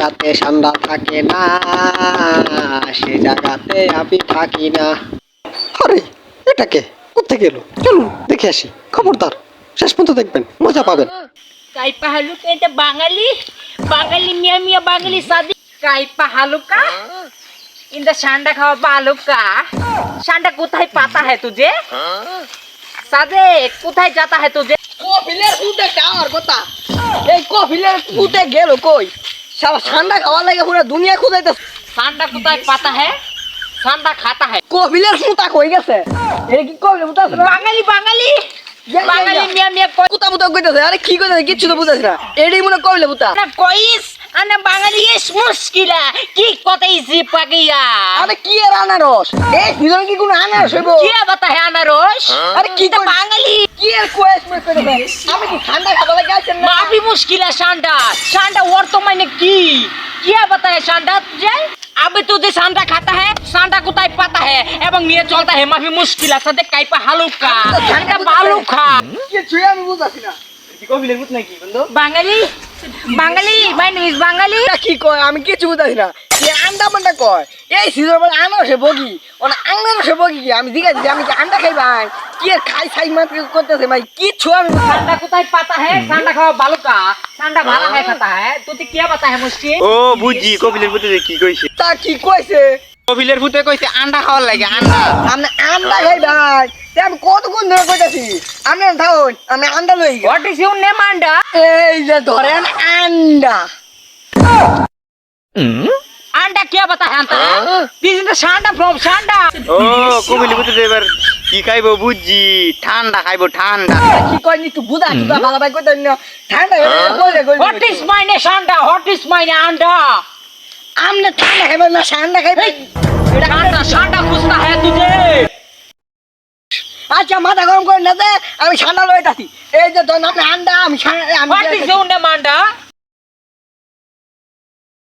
জায়গাতে ঠান্ডা থাকে না সে জায়গাতে আমি থাকি না। আরে এটাকে কোথেকে গেল চলুন দেখে আসি। খবরদার শেষ পর্যন্ত দেখবেন মজা পাবেন। কাই এটা বাঙালি? বাঙালি মিয়া মিয়া বাঙালি সাদি। কাই ইন্দা সান্ডা খাওয়া সান্ডা কোথায় পাতা হ্যাঁ তুজে? সাদে কোথায় যাতা হ্যাঁ তুজে? কফিলের উঠে টাওয়ার কথা? এই কফিলের উঠে গেল কই? সারা ঠান্ডা খাওয়ার লাগে পুরো দুনিয়া খুদাই তো ঠান্ডা কোথায় পাতা হ্যাঁ ঠান্ডা খাতা হ্যাঁ কবিলের মুতা কই গেছে? এটা কি কবিলের মুতা বাঙালি বাঙালি। বাঙালি মিয়া মিয়া কুতা মুতা কইতাছে আরে কি কইতাছে কিছু তো বুঝাছ না। এটাই মনে কবিলের মুতা। না কইস। আনা বাঙালি এস মুশকিলা কি কথাই জি পাগিয়া আরে কি এর আনারস এই ভিতরে কি কোনো আনারস হইব কি বাতা है আনারস আরে কি এটা কই- বাঙালি কি এর কোয়েস মে কইতেছে আমি কি ঠান্ডা খাবার লাগে আছেন না माफी मुश्किल है शांडा शांडा और तो मैंने की क्या बताया शांडा तुझे अबे तुझे शांडा खाता है शांडा को ताई पता है एवं निये चलता है माफी मुश्किल है सदे काइपा हालुका शांडा बालुका কি ছুঁয়ে আমি বুঝাছি না কি কফিলের ফুট নাকি বন্ধু बांगाली बांगाली বাঙালি মাই নিউজ বাঙালি। কি কয়? আমি কিছু বুঝাছি না। এ আন্ডা মান্ডা কয়? এই সিজন বলে আনার সে বগি। ওনা আঙ্গার সে বগি কি? আমি জিজ্ঞাসা দিছি আমি কি আন্ডা খাই ভাই? কি খাই খাই মা কি করতেছে ভাই? কি ছো আমি আন্ডা কোথায় পাতা হে? আন্ডা খাওয়া ভালো কা আন্ডা ভালো হে খাতা হে? তুই কি পাতা হে মুশকি ও বুঝি কবিলের প্রতি কি কইছে। তা কি কইছে? কবিলের ভূতে কইছে আন্ডা খাওয়ার লাগে আন্ডা। আমি আন্ডা খাই ভাই। আমি কতক্ষণ ধরে কইতাছি? আমি থাকুন আমি আন্ডা লই হোয়াট ইজ ইউর নেম আন্ডা? এই যে ধরেন আন্ডা। আন্ডা কি বাতা হ্যাঁ দিস ইজ সান্ডা ফ্রম সান্ডা ও কবিলের ভূতে এবার কি খাইবো বুঝছি। ঠান্ডা খাইবো ঠান্ডা। কি কইনি তুই? বুঝা কি ভালো ভাই কইতেন ঠান্ডা হোয়াট ইজ মাই নেম সান্ডা হোয়াট ইজ মাই নেম আন্ডা? আমনে ঠান্ডা খাইবে না ঠান্ডা খাইবে? ঠান্ডা ঠান্ডা খুঁজতা হ্যাঁ তুই আচ্ছা মাথা গরম করে না দে আমি ঠান্ডা লইতাছি। এই যে ধরুন আপনি আন্ডা আমি আমি মান্ডা?